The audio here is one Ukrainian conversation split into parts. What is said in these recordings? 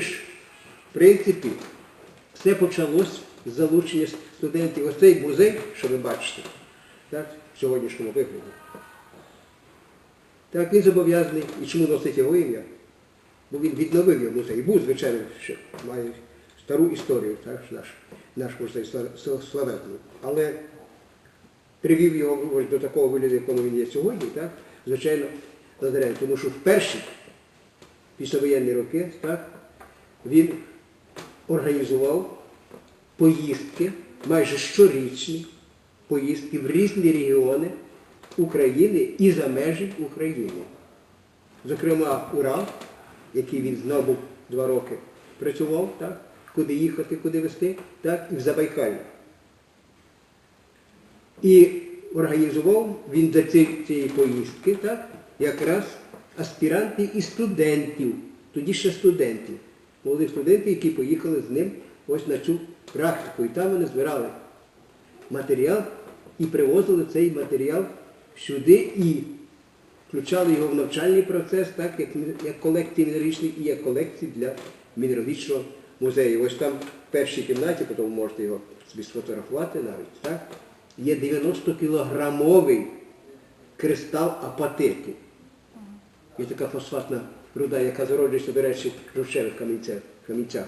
ж, в принципі, все почалось з залучення студентів. Ось цей музей, що ви бачите, так, в сьогоднішньому вигляді. Так, він зобов'язаний, і чому носить його ім'я? Бо він відновив його музей. Був, звичайно, ще має стару історію, так, наш, наш музей сла- славетний. Але привів його ось до такого вигляду, якому він є сьогодні, так, звичайно, Лазарян. Тому що в перші післявоєнні роки так, він організував поїздки, майже щорічні поїздки в різні регіони України і за межі України. Зокрема, Урал, який він знову два роки працював, так, куди їхати, куди вести, так, і в Забайкалі. І організував він до ці- цієї поїздки так, якраз аспірантів і студентів, тоді ще студентів, молодих студентів, які поїхали з ним ось на цю практику. І там вони збирали матеріал і привозили цей матеріал сюди і включали його в навчальний процес, так, як, як колекції мінералічні і як колекції для мінералічного музею. Ось там в першій кімнаті, потім можете його собі сфотографувати навіть, так, є 90-кілограмовий кристал апатиту. Є така фосфатна руда, яка зароджується, до речі, в рушевих камінцях, камінцях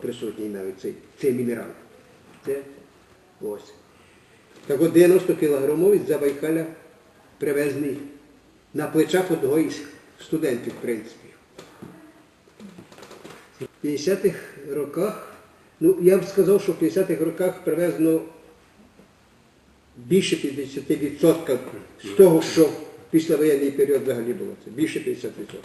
присутній навіть цей, цей мінерал. Це ось. Так от 90 кілограмовий з Забайкаля привезений на плечах одного із студентів, в принципі. В 50-х роках, ну я б сказав, що в 50-х роках привезено більше 50% з того, що післявоєнний період взагалі було. Це більше 50%. От.